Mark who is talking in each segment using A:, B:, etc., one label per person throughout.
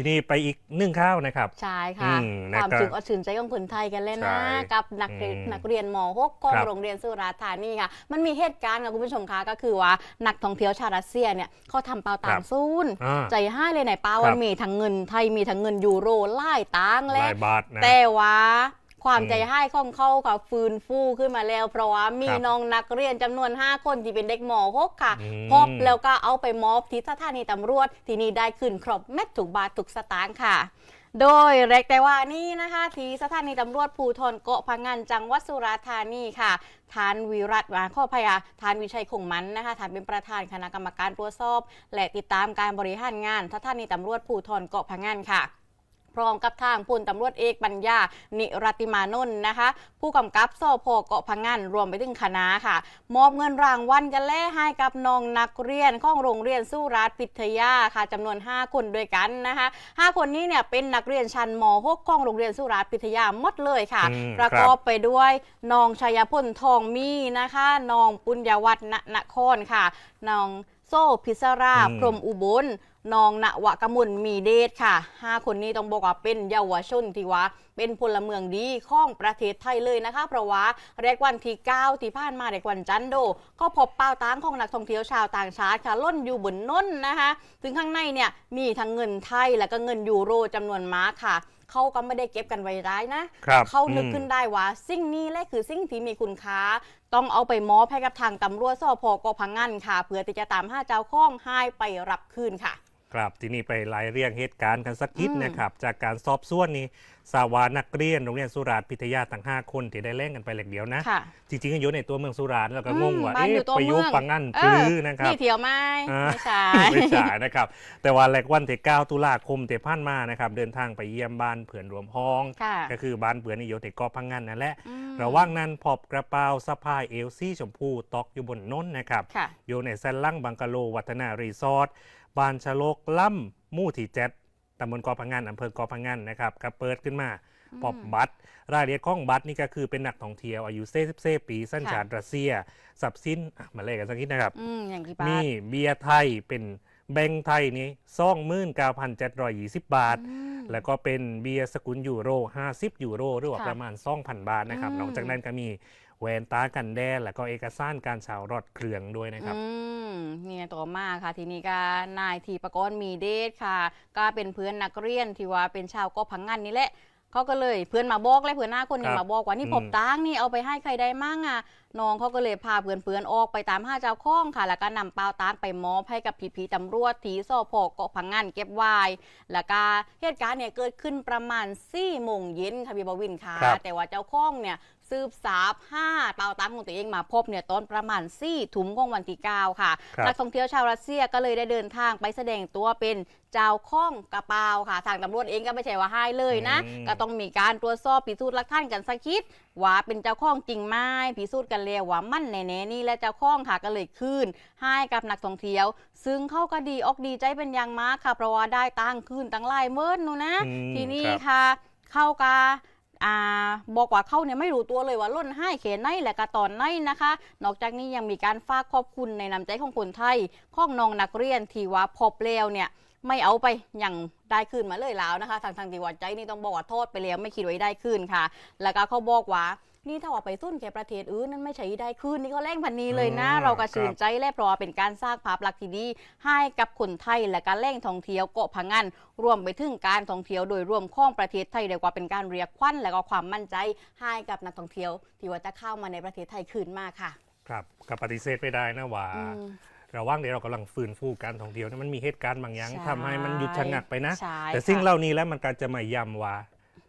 A: ทีนี้ไปอีกหนึ่งข้าวนะครับ
B: ใช่
A: อื
B: ค่ะ
A: ม
B: ค
A: นะ
B: วาม
A: ครับ
B: ถึงเอาถึงใจของคนไทยกันเลยนะ
A: ใช่
B: กับนักเรียน
A: อืม
B: นักเรียนม .6 ของ
A: ครับ
B: โรงเรียนสุราษฎร์ธานีค่ะ มันมีเหตุการณ์ค่ะคุณผู้ชมคะก็คือว่านักท่องเที่ยวชาวรัสเซียเนี่ยเขาทำเปาตามซูน
A: อ่า
B: ใจให้เลยในเปา
A: ครั
B: ว่า
A: บ
B: มีทั้งเงินไทยมีทั้งเงินยูโรไล่ตัง
A: ห
B: และ
A: ลายบาทนะ
B: แต่ว่า ความ
A: อืม
B: ใจให้ของเขาค่ะฟื้นฟูขึ้นมาแล้ว เพราะว่ามี
A: ครับ
B: น้องนักเรียนจำนวน 5 คนที่เป็นเด็กม .6 ค่ะ
A: อืม
B: พบแล้วก็เอาไปมอบที่สถานีตำรวจ ที่นี่ได้คืนครบแม็ดถูกบาทถูกสตางค์ค่ะโดยแรกแต่ว่านี่นะคะที่สถานีตำรวจภูธรเกาะพังงานจังหวัดสุราษฎร์ธานีค่ะทานวิรัตมาข้อพยาทานวิชัยคงมันนะคะทานเป็นประธานคณะกรรมการตรวจสอบ และติดตามการบริหารงานสถานีตำรวจภูธรเกาะพังงานค่ะ พร้อมกับทางพลตำรวจเอกปัญญา นิรติมานนท์นะคะ ผู้กำกับสพเกาะพังงานรวมไปถึงคณะค่ะ มอบเงินรางวัลกันแล่ให้กับน้องนักเรียนของโรงเรียนสุราษฎร์พิทยาค่ะจำนวน 5 คนด้วยกันนะคะ 5 คนนี้เนี่ยเป็นนักเรียนชั้นม .6 ของโรงเรียนสุราษฎร์พิทยาหมดเลยค่ะ
A: อืม
B: ประกอบไปด้วยน้องชัยพลทองมีนะคะน้องปุญญวัฒน์ณนครค่ะน้องโซ่พิศรา
A: อืม
B: พรหมอุบลน้องณวกมุลมีเดชค่ะ 5 คนนี้ต้องบอกว่าเป็นเยาวชนที่ว่าเป็นพลเมืองดีของประเทศไทยเลยนะคะ เพราะว่าแรกวันที่ 9 ที่ผ่านมาแรกวันจันทร์โด ก็พบเป้าตังของนักท่องเที่ยวชาวต่างชาติค่ะล่นอยู่บนน้นนะคะถึงข้างในเนี่ยมีทั้งเงินไทยและก็เงินยูโรจำนวนมากค่ะเขาก็ไม่ได้เก็บกันไว้ได้นะ
A: ครับ
B: เขานึก
A: อืม
B: ขึ้นได้ว่า สิ่งนี้แหละคือสิ่งที่มีคุณค่า ต้องเอาไปมอบให้กับทางตำรวจสพกพังงันค่ะ เพื่อที่จะตามหาเจ้าของให้ไปรับคืนค่ะ
A: ครับทีนี้ไปไล่เรียงเหตุการณ์กันสักนิด
B: อืม
A: นะครับ จากการสอบสวนนี้ สาวานักเรียนโรงเรียนสุราษฎร์พิทยาทั้ง 5 คนที่ได้เล่นกันไปเหล็กเดียวนะ
B: ค่ะ
A: จริงๆก็อยู่ในตัวเมืองสุราษฎร์แล้วก็งงว่า
B: อืมบ้าน
A: เอ๊ะ
B: อยู่ตัว
A: ไปอยุ
B: เมือง
A: ปังงัน
B: เอ
A: ป
B: อ
A: ลื้อนะครับ
B: นี่เที่ยวไหม
A: อ่า
B: ไม่ใช่
A: ไม่ใช่นะครับ แต่ว่าแหลกวันที่9ตุลาคมที่ผ่านมานะครับเดินทางไปเยี่ยมบ้านเผื่อนรวมห้อง
B: ค่ะ
A: ก็คือบ้านเผื่อนนิโยติกอพังงันนั่นแหละ
B: อืม
A: ระหว่างนั้นพบกระเป๋าสะพายเอลซี่ชมพูตอกอยู่บนน้นนะครับ
B: ค่ะ
A: อยู่ในเส้นล่างบังกะโลวัฒนารีสอร์ทบ้านชะโลกล่ำหมู่ที่เจ็ด ตำบลกอพังงานอำเภอกอพังงานนะครับก็เปิดขึ้นมาพบบัตรรายละเอียดของบัตรนี่ก็คือเป็นนักท่องเที่ยวอายุเซปี สัญชาติรัสเซียทรัพย์สินอะมาเลขกันสักนิดนะครับ
B: อืมอย่างกี่บา
A: มี
B: ท
A: เบียร์ไทยเป็นแบงค์ไทยนี่ซ่องมื่นเก้าพันเจ็ดร้อยยี่สิบบาท
B: อืม
A: แล้วก็เป็นเบียร์สกุลยูโร 50 ยูโรหรือว่า
B: ค่ะ
A: ประมาณ2,000บาทนะครับ
B: อืม
A: นอกจากนั้นก็มี แหวนตากันแดดแล้วก็เอกสารการชาวรถเครื่องด้วยนะครับ
B: อืมเนี่ยต่อมาค่ะทีนี้ก็นายทีประกรณ์มีเดชค่ะ ก็เป็นเพื่อนนักเรียนที่ว่าเป็นชาวเก็พังงานนี่แหละเขาก็เลยเพื่อนมาบอกเลยเพื่อนหน้าคนหนึ
A: ค
B: ง
A: รับ
B: มาบอกว่านี่
A: อืม
B: ผมตังนี่เอาไปให้ใครได้มั่งอะน้องเขาก็เลยพาเพื่อนเพื่อนๆออกไปตามห้าเจ้าข้องค่ะ แล้วก็นำเปาตังไปมอบให้กับพี่ๆตำรวจที่สพเกาะพังงานเก็บไว้แล้วก็เหตุการณ์เนี่ยเกิดขึ้นประมาณ4โมงเย็นค่ะพี่บวินค่ะ
A: ครับ
B: แต่ว่าเจ้าข้องเนี่ย สืบสาบห้าเปาตังของตัวเองมาพบเนี่ยตอนประมาณ4ี่ถุมของวันที่9ค่ะ
A: ครับ
B: นักท่องเที่ยวชาวรัสเซียก็เลยได้เดินทางไปแสดงตัวเป็นเจ้าข้องกระเป๋าค่ะทางตำรวจเองก็ไม่ใช่ว่าให้เลยนะ
A: อืม
B: ก็ต้องมีการตรวจสอบพิสูจน์หลักฐานกันสักคิด ว่าเป็นเจ้าข้องจริงไหมพิสูจน์กันแล้วว่ามั่นแน่ๆนี่และเจ้าข้องค่ะก็เลยคืนให้กับนักท่องเที่ยว ซึ่งเขาก็ดีอกดีใจเป็นอย่างมากค่ะเพราะว่าได้ตังค์คืนตั้งหลายเมินนูนะ
A: อืม
B: ทีนี้
A: ครับ
B: ค่ะ เข้ากา อ่าบอกว่าเขาเนี่ยไม่รู้ตัวเลยว่าล่นให้เขนในและกะตอนในนะคะ นอกจากนี้ยังมีการฝากขอบคุณในน้ำใจของคนไทยข้องน้องนักเรียนที่ว่าพบแล้วเนี่ยไม่เอาไปอย่างได้คืนมาเลยแล้วนะคะ ทางทางดีวัดใจนี่ต้องบอกว่าโทษไปแล้วไม่คิดว่าได้คืนค่ะ แล้วก็เขาบอกว่า นี่ถ้าว่าไปสุ้นแก่ประเทศอื่นนั่นไม่ใช่ได้คืนนี่ก็แรงพันนี้เลยนะ
A: อืม
B: เราก็ชื่
A: คนรับ
B: ใจและเพราะว่าเป็นการสร้างภาพลักษณ์ที่ดีให้กับคนไทยและการแล่งท่องเที่ยวเกาะพังงานรวมไปถึงการท่องเที่ยวโดยรวมของประเทศไทยเรียกว่าเป็นการเรียกขวัญและก็ความมั่นใจให้กับนักท่องเที่ยว ที่ว่าจะเข้ามาในประเทศไทยคืนมากค่ะ
A: ครับก็ปฏิเสธไม่ได้นะว่า
B: อืม
A: ระหว่างเดี๋ยวเรากำลังฟื้นฟูการท่องเที่ยวเนี่ยมันมีเหตุการณ์บางอย่าง
B: ใช่
A: ทำให้มันหยุดชะงักไปนะ
B: ใช่
A: แต่สิ่ง
B: ค่ะ
A: เหล่านี้แล้วมันก็จะมาย้ำว่า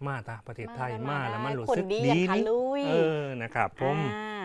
A: มาตาประเทศไทยมาแล้วมันรู้สึก
B: คนดี
A: ดี
B: อย่างทะ
A: นี่
B: ลุย
A: เออนะครับผม
B: อ่า